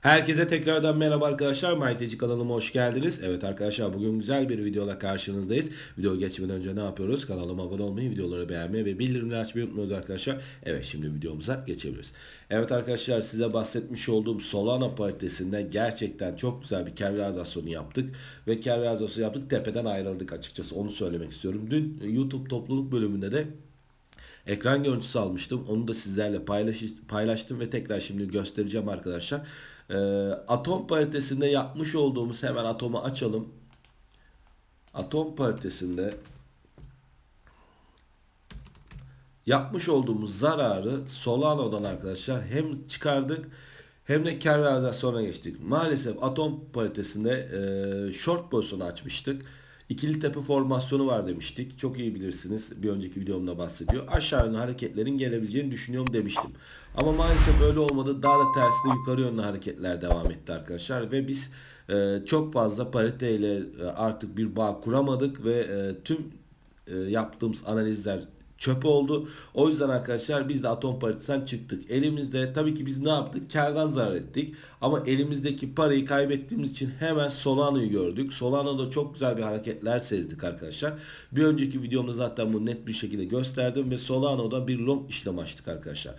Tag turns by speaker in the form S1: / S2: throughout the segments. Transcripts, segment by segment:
S1: Herkese tekrardan merhaba arkadaşlar. MyTeci kanalıma hoş geldiniz. Evet arkadaşlar bugün güzel bir videola karşınızdayız. Video geçmeden önce ne yapıyoruz? Kanalıma abone olmayı, videoları beğenmeyi ve bildirimleri açmayı unutmuyoruz arkadaşlar. Evet şimdi videomuza geçebiliriz. Evet arkadaşlar size bahsetmiş olduğum Solana paritesinde gerçekten çok güzel bir kar realizasyonu yaptık. Ve kar realizasyonu yaptık tepeden ayrıldık açıkçası onu söylemek istiyorum. Dün YouTube topluluk bölümünde de ekran görüntüsü almıştım. Onu da sizlerle paylaş, paylaştım ve tekrar şimdi göstereceğim arkadaşlar. Ee, atom paritesinde yapmış olduğumuz hemen atomu açalım. Atom paritesinde yapmış olduğumuz zararı Solano'dan arkadaşlar hem çıkardık hem de kar realizasyona geçtik. Maalesef atom paritesinde e, short pozisyonu açmıştık. İkili tepe formasyonu var demiştik. Çok iyi bilirsiniz. Bir önceki videomda bahsediyor. Aşağı yönlü hareketlerin gelebileceğini düşünüyorum demiştim. Ama maalesef öyle olmadı. Daha da tersine yukarı yönlü hareketler devam etti arkadaşlar. Ve biz e, çok fazla pariteyle e, artık bir bağ kuramadık ve e, tüm e, yaptığımız analizler çöp oldu. O yüzden arkadaşlar biz de atom paritesinden çıktık. Elimizde tabii ki biz ne yaptık? Kardan zarar ettik. Ama elimizdeki parayı kaybettiğimiz için hemen Solano'yu gördük. Solano'da çok güzel bir hareketler sezdik arkadaşlar. Bir önceki videomda zaten bunu net bir şekilde gösterdim ve Solano'da bir long işlem açtık arkadaşlar.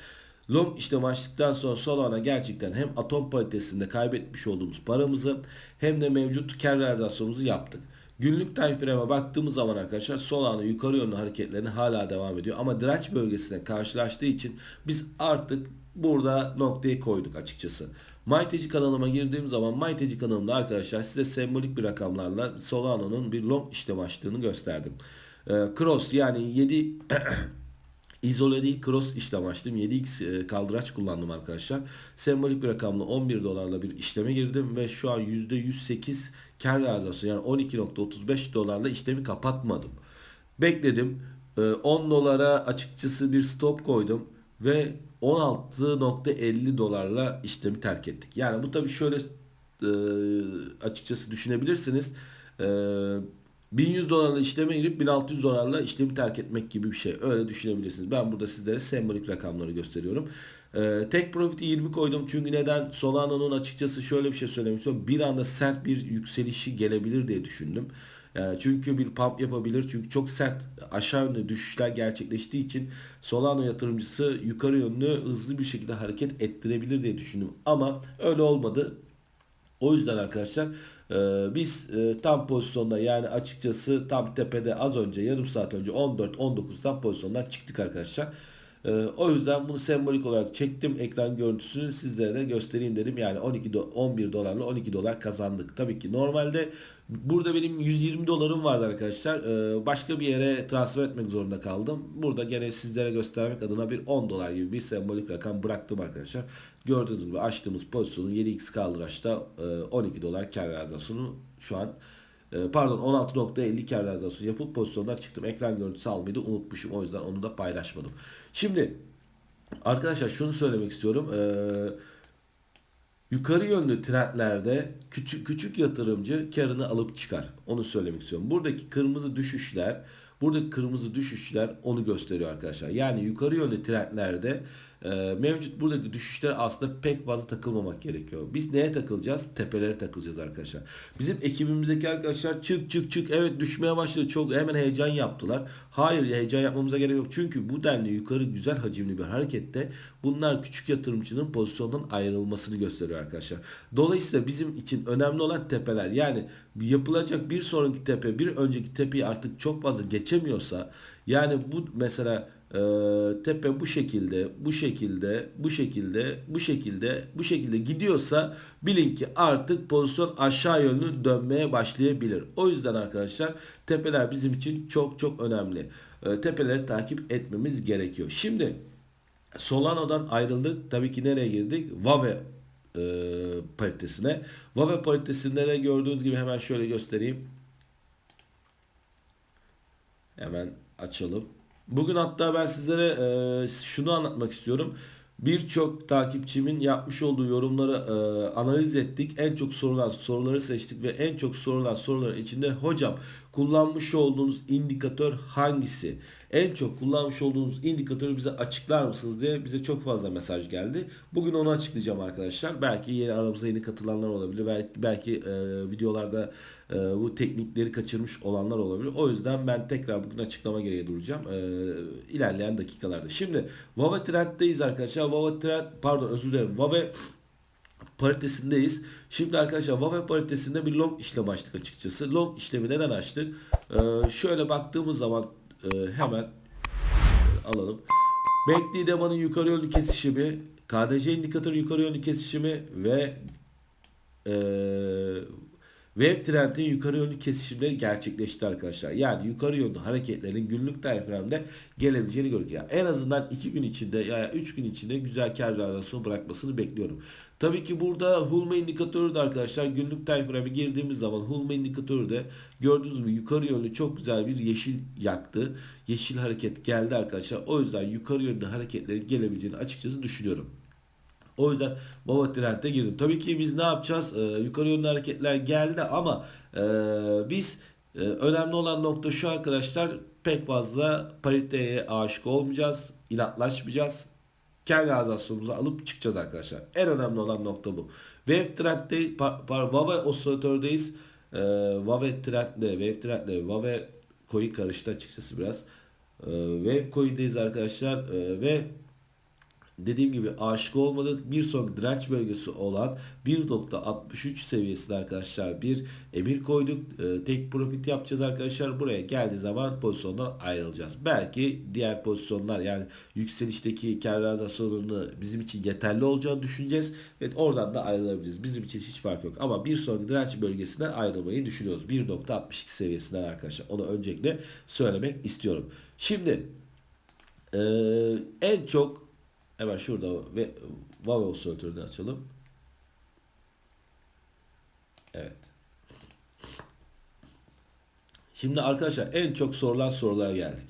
S1: Long işlem açtıktan sonra Solana gerçekten hem atom paritesinde kaybetmiş olduğumuz paramızı hem de mevcut kar realizasyonumuzu yaptık. Günlük time frame'e baktığımız zaman arkadaşlar Solana yukarı yönlü hareketlerine hala devam ediyor. Ama direnç bölgesine karşılaştığı için biz artık burada noktayı koyduk açıkçası. MyTeci kanalıma girdiğim zaman MyTeci kanalımda arkadaşlar size sembolik bir rakamlarla Solana'nın bir long işlem açtığını gösterdim. Ee, cross yani 7 İzole değil cross işlem açtım. 7x e, kaldıraç kullandım arkadaşlar. Sembolik bir rakamla 11 dolarla bir işleme girdim ve şu an %108 kar realizasyonu yani 12.35 dolarla işlemi kapatmadım. Bekledim. 10 e, dolara açıkçası bir stop koydum ve 16.50 dolarla işlemi terk ettik. Yani bu tabii şöyle e, açıkçası düşünebilirsiniz. 1100 dolarla işleme girip 1600 dolarla işlemi terk etmek gibi bir şey. Öyle düşünebilirsiniz. Ben burada sizlere sembolik rakamları gösteriyorum. Ee, tek profiti 20 koydum çünkü neden Solano'nun açıkçası şöyle bir şey söylemek. Bir anda sert bir yükselişi gelebilir diye düşündüm. Ee, çünkü bir pump yapabilir. Çünkü çok sert aşağı yönlü düşüşler gerçekleştiği için Solano yatırımcısı yukarı yönlü hızlı bir şekilde hareket ettirebilir diye düşündüm. Ama öyle olmadı. O yüzden arkadaşlar ee, biz e, tam pozisyonda yani açıkçası tam tepede az önce yarım saat önce 14-19 tam pozisyondan çıktık arkadaşlar. Ee, o yüzden bunu sembolik olarak çektim ekran görüntüsünü sizlere de göstereyim dedim. Yani 12 do 11 dolarla 12 dolar kazandık. Tabii ki normalde burada benim 120 dolarım vardı arkadaşlar. Ee, başka bir yere transfer etmek zorunda kaldım. Burada gene sizlere göstermek adına bir 10 dolar gibi bir sembolik rakam bıraktım arkadaşlar. Gördüğünüz gibi açtığımız pozisyonun 7x kaldıraçta 12 dolar kar realizasyonu şu an e, pardon 16.50 kar realizasyonu yapıp pozisyondan çıktım. Ekran görüntüsü almayı da unutmuşum. O yüzden onu da paylaşmadım. Şimdi arkadaşlar şunu söylemek istiyorum. Ee, yukarı yönlü trendlerde küçük küçük yatırımcı karını alıp çıkar. Onu söylemek istiyorum. Buradaki kırmızı düşüşler Buradaki kırmızı düşüşler onu gösteriyor arkadaşlar. Yani yukarı yönlü trendlerde e, mevcut buradaki düşüşler aslında pek fazla takılmamak gerekiyor. Biz neye takılacağız? Tepelere takılacağız arkadaşlar. Bizim ekibimizdeki arkadaşlar çık çık çık evet düşmeye başladı. Çok hemen heyecan yaptılar. Hayır heyecan yapmamıza gerek yok. Çünkü bu denli yukarı güzel hacimli bir harekette bunlar küçük yatırımcının pozisyondan ayrılmasını gösteriyor arkadaşlar. Dolayısıyla bizim için önemli olan tepeler. Yani yapılacak bir sonraki tepe bir önceki tepeyi artık çok fazla geçemiyorsa yani bu mesela e, tepe bu şekilde, bu şekilde, bu şekilde, bu şekilde, bu şekilde gidiyorsa bilin ki artık pozisyon aşağı yönlü dönmeye başlayabilir. O yüzden arkadaşlar tepeler bizim için çok çok önemli. E, tepeleri takip etmemiz gerekiyor. Şimdi Solano'dan ayrıldık. Tabii ki nereye girdik? Vave e, paritesine. Vave paritesinde de gördüğünüz gibi hemen şöyle göstereyim. Hemen açalım. Bugün hatta ben sizlere e, şunu anlatmak istiyorum. Birçok takipçimin yapmış olduğu yorumları e, analiz ettik. En çok sorulan soruları seçtik ve en çok sorulan soruların içinde hocam kullanmış olduğunuz indikatör hangisi? En çok kullanmış olduğunuz indikatörü bize açıklar mısınız diye bize çok fazla mesaj geldi. Bugün onu açıklayacağım arkadaşlar. Belki yeni aramıza yeni katılanlar olabilir. Belki, belki e, videolarda e, bu teknikleri kaçırmış olanlar olabilir. O yüzden ben tekrar bugün açıklama gereği duracağım. E, ilerleyen dakikalarda. Şimdi Vava Trend'deyiz arkadaşlar. Vava Trend pardon özür dilerim. Vava paritesindeyiz. Şimdi arkadaşlar Vava paritesinde bir long işlem açtık açıkçası. Long işlemi neden açtık? Ee, şöyle baktığımız zaman e, hemen alalım. Bekli demanın yukarı yönlü kesişimi, KDC indikatörü yukarı yönlü kesişimi ve e, Web trendin yukarı yönlü kesişimleri gerçekleşti arkadaşlar. Yani yukarı yönlü hareketlerin günlük diaframda gelebileceğini gördük. Yani en azından 2 gün içinde ya 3 gün içinde güzel kar realizasyonu bırakmasını bekliyorum. Tabii ki burada Hulme indikatörü de arkadaşlar günlük diafram'a girdiğimiz zaman Hulme indikatörü de gördüğünüz gibi yukarı yönlü çok güzel bir yeşil yaktı. Yeşil hareket geldi arkadaşlar. O yüzden yukarı yönlü hareketlerin gelebileceğini açıkçası düşünüyorum. O yüzden baba trend'e girdim. Tabii ki biz ne yapacağız? Ee, yukarı yönlü hareketler geldi ama e, biz e, önemli olan nokta şu arkadaşlar pek fazla pariteye aşık olmayacağız. inatlaşmayacağız. Kar realizasyonumuzu alıp çıkacağız arkadaşlar. En önemli olan nokta bu. Wave trend'de Vava osilatördeyiz. Ee, Vave trend'de, Wave trend'de, Vave coin karıştı açıkçası biraz. Ee, Wave coin'deyiz arkadaşlar ee, ve dediğim gibi aşık olmadık. Bir sonraki direnç bölgesi olan 1.63 seviyesinde arkadaşlar bir emir koyduk. E, tek profit yapacağız arkadaşlar. Buraya geldiği zaman pozisyondan ayrılacağız. Belki diğer pozisyonlar yani yükselişteki kar realizasyonunu bizim için yeterli olacağını düşüneceğiz. Ve oradan da ayrılabiliriz. Bizim için hiç fark yok. Ama bir sonraki direnç bölgesinden ayrılmayı düşünüyoruz. 1.62 seviyesinden arkadaşlar. Onu öncelikle söylemek istiyorum. Şimdi e, en çok Hemen şurada ve Vave osilatörünü açalım. Evet. Şimdi arkadaşlar en çok sorulan sorulara geldik.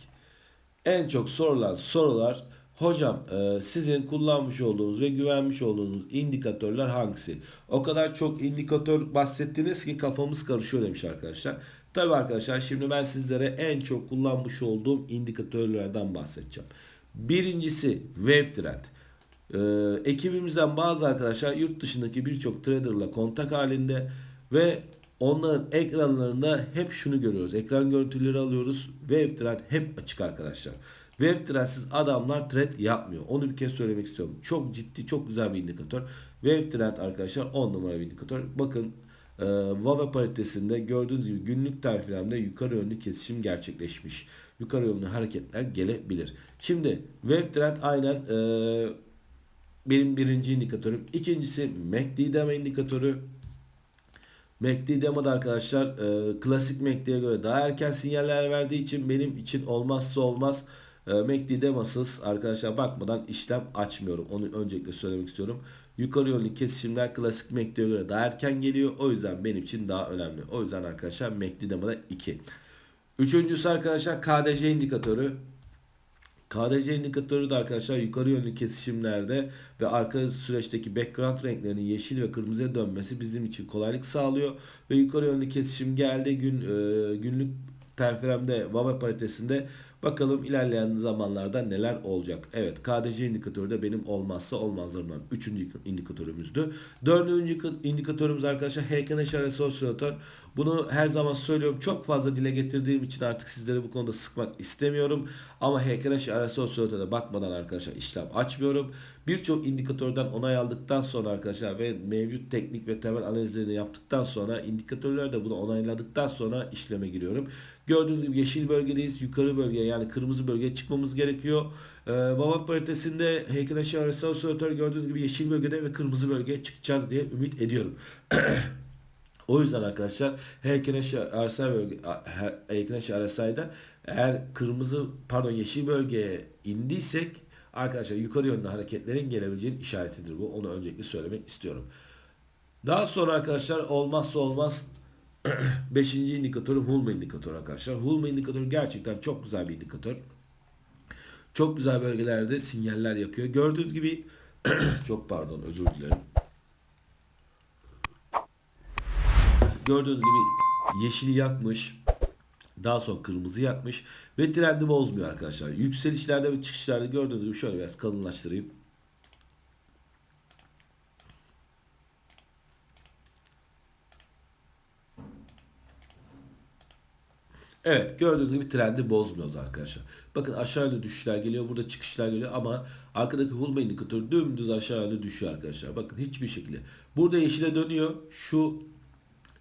S1: En çok sorulan sorular hocam e, sizin kullanmış olduğunuz ve güvenmiş olduğunuz indikatörler hangisi? O kadar çok indikatör bahsettiniz ki kafamız karışıyor demiş arkadaşlar. Tabi arkadaşlar şimdi ben sizlere en çok kullanmış olduğum indikatörlerden bahsedeceğim. Birincisi Wave Trend. Ee, ekibimizden bazı arkadaşlar yurt dışındaki birçok traderla kontak halinde ve onların ekranlarında hep şunu görüyoruz. Ekran görüntüleri alıyoruz. Wave Trend hep açık arkadaşlar. Web trendsiz adamlar trend yapmıyor. Onu bir kez söylemek istiyorum. Çok ciddi, çok güzel bir indikatör. Web trend arkadaşlar 10 numara bir indikatör. Bakın e, VAVA paritesinde gördüğünüz gibi günlük tariflemde yukarı yönlü kesişim gerçekleşmiş. Yukarı yönlü hareketler gelebilir. Şimdi web trend aynen e, benim birinci indikatörüm. İkincisi MACD deme indikatörü. MACD demada arkadaşlar e, klasik MACD'ye göre daha erken sinyaller verdiği için benim için olmazsa olmaz e, MACD demasız arkadaşlar bakmadan işlem açmıyorum. Onu öncelikle söylemek istiyorum. Yukarı yönlü kesişimler klasik MACD'ye göre daha erken geliyor. O yüzden benim için daha önemli. O yüzden arkadaşlar MACD demada 2. Üçüncüsü arkadaşlar KDC indikatörü. KDC indikatörü de arkadaşlar yukarı yönlü kesişimlerde ve arka süreçteki background renklerinin yeşil ve kırmızıya dönmesi bizim için kolaylık sağlıyor. Ve yukarı yönlü kesişim geldi gün e, günlük terfiremde VAVA paritesinde Bakalım ilerleyen zamanlarda neler olacak. Evet KDC indikatörü de benim olmazsa olmazlarımdan. Üçüncü indikatörümüzdü. Dördüncü indikatörümüz arkadaşlar HKN arası osilatör. Bunu her zaman söylüyorum. Çok fazla dile getirdiğim için artık sizleri bu konuda sıkmak istemiyorum. Ama HKN arası osilatöre bakmadan arkadaşlar işlem açmıyorum. Birçok indikatörden onay aldıktan sonra arkadaşlar ve mevcut teknik ve temel analizlerini yaptıktan sonra indikatörler de bunu onayladıktan sonra işleme giriyorum. Gördüğünüz gibi yeşil bölgedeyiz. Yukarı bölgeye yani kırmızı bölgeye çıkmamız gerekiyor. Ee, Babak paritesinde heykel aşağı arası osilatör gördüğünüz gibi yeşil bölgede ve kırmızı bölgeye çıkacağız diye ümit ediyorum. o yüzden arkadaşlar heykel arsa bölge heykel arasayda eğer kırmızı pardon yeşil bölgeye indiysek arkadaşlar yukarı yönlü hareketlerin gelebileceğinin işaretidir bu. Onu öncelikle söylemek istiyorum. Daha sonra arkadaşlar olmazsa olmaz Beşinci indikatörü Hulme indikatörü arkadaşlar. Hulme indikatörü gerçekten çok güzel bir indikatör. Çok güzel bölgelerde sinyaller yakıyor. Gördüğünüz gibi çok pardon özür dilerim. Gördüğünüz gibi yeşili yakmış. Daha sonra kırmızı yakmış ve trendi bozmuyor arkadaşlar. Yükselişlerde ve çıkışlarda gördüğünüz gibi şöyle biraz kalınlaştırayım. Evet gördüğünüz gibi trendi bozmuyoruz arkadaşlar. Bakın aşağı yönlü düşüşler geliyor. Burada çıkışlar geliyor ama arkadaki Hulma indikatörü dümdüz aşağı yönlü düşüyor arkadaşlar. Bakın hiçbir şekilde. Burada yeşile dönüyor. Şu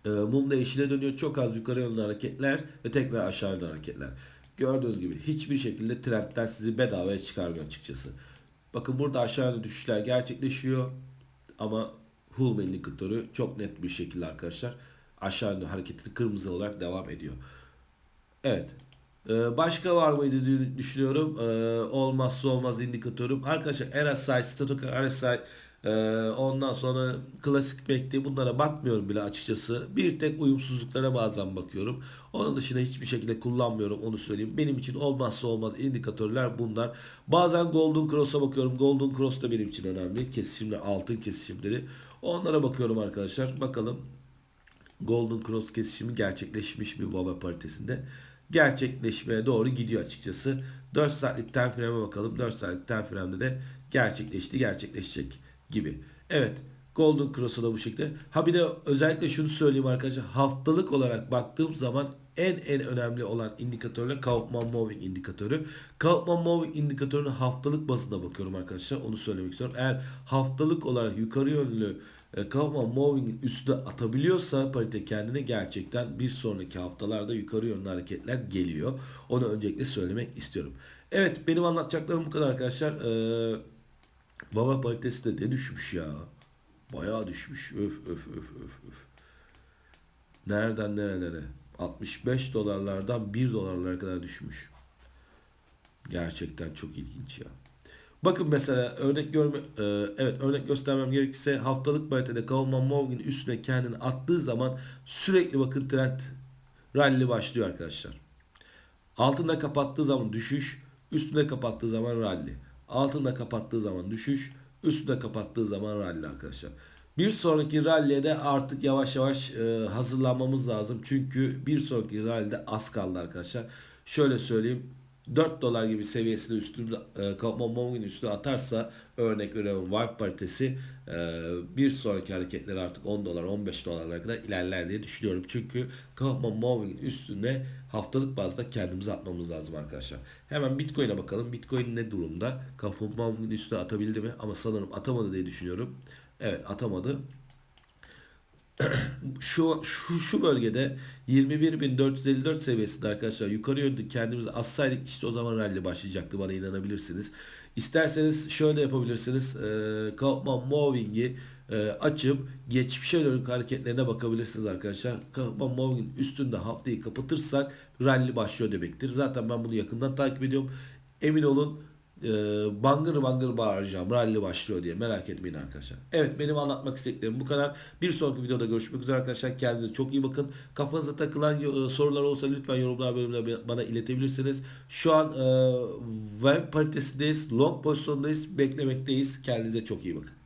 S1: e, mumda yeşile dönüyor. Çok az yukarı yönlü hareketler ve tekrar aşağı yönlü hareketler. Gördüğünüz gibi hiçbir şekilde trendden sizi bedavaya çıkarmıyor açıkçası. Bakın burada aşağı yönlü düşüşler gerçekleşiyor. Ama Hulma indikatörü çok net bir şekilde arkadaşlar aşağı yönlü hareketini kırmızı olarak devam ediyor. Evet. Ee, başka var mıydı düşünüyorum. Ee, olmazsa olmaz indikatörüm. Arkadaşlar RSI, Statocard RSI, e, ondan sonra klasik bekli bunlara bakmıyorum bile açıkçası. Bir tek uyumsuzluklara bazen bakıyorum. Onun dışında hiçbir şekilde kullanmıyorum onu söyleyeyim. Benim için olmazsa olmaz indikatörler bunlar. Bazen Golden Cross'a bakıyorum. Golden Cross da benim için önemli. Kesişimler, altın kesişimleri. Onlara bakıyorum arkadaşlar. Bakalım Golden Cross kesişimi gerçekleşmiş bir baba paritesinde gerçekleşmeye doğru gidiyor açıkçası. 4 saatlik time frame'e bakalım. 4 saatlik time frame'de de gerçekleşti, gerçekleşecek gibi. Evet. Golden Cross'a da bu şekilde. Ha bir de özellikle şunu söyleyeyim arkadaşlar. Haftalık olarak baktığım zaman en en önemli olan indikatörle Kaufman Moving indikatörü. Kaufman Moving indikatörünün haftalık bazında bakıyorum arkadaşlar. Onu söylemek istiyorum. Eğer haftalık olarak yukarı yönlü Kaufman Moving'in üstüne atabiliyorsa parite kendine gerçekten bir sonraki haftalarda yukarı yönlü hareketler geliyor. Onu öncelikle söylemek istiyorum. Evet benim anlatacaklarım bu kadar arkadaşlar. Ee, baba paritesi de ne düşmüş ya. Bayağı düşmüş. Öf öf öf öf öf. Nereden nerelere? 65 dolarlardan 1 dolarlara kadar düşmüş. Gerçekten çok ilginç ya. Bakın mesela örnek görme e, evet örnek göstermem gerekirse haftalık paritede Kaufman Morgan üstüne kendini attığı zaman sürekli bakın trend rally başlıyor arkadaşlar. Altında kapattığı zaman düşüş, üstüne kapattığı zaman rally. Altında kapattığı zaman düşüş, üstüne kapattığı zaman rally arkadaşlar. Bir sonraki rally'e de artık yavaş yavaş e, hazırlanmamız lazım. Çünkü bir sonraki rally'de az kaldı arkadaşlar. Şöyle söyleyeyim 4 dolar gibi seviyesinde üstünde e, Kaufman Morgan üstüne atarsa örnek veriyorum Vibe paritesi e, bir sonraki hareketleri artık 10 dolar 15 dolarlara kadar ilerler diye düşünüyorum. Çünkü Kaufman Morgan üstüne haftalık bazda kendimizi atmamız lazım arkadaşlar. Hemen Bitcoin'e bakalım. Bitcoin ne durumda? Kaufman Morgan üstüne atabildi mi? Ama sanırım atamadı diye düşünüyorum. Evet atamadı şu, şu şu bölgede 21.454 seviyesinde arkadaşlar yukarı yönlü kendimizi assaydık işte o zaman rally başlayacaktı bana inanabilirsiniz. İsterseniz şöyle yapabilirsiniz. E, Kaufman Moving'i e, açıp geçmişe dönük hareketlerine bakabilirsiniz arkadaşlar. Kaufman Moving'in üstünde haftayı kapatırsak rally başlıyor demektir. Zaten ben bunu yakından takip ediyorum. Emin olun e, bangır bangır bağıracağım. Rally başlıyor diye. Merak etmeyin arkadaşlar. Evet benim anlatmak istediklerim bu kadar. Bir sonraki videoda görüşmek üzere arkadaşlar. Kendinize çok iyi bakın. Kafanıza takılan e, sorular olsa lütfen yorumlar bölümüne bana iletebilirsiniz. Şu an e, web paritesindeyiz. Long pozisyondayız. Beklemekteyiz. Kendinize çok iyi bakın.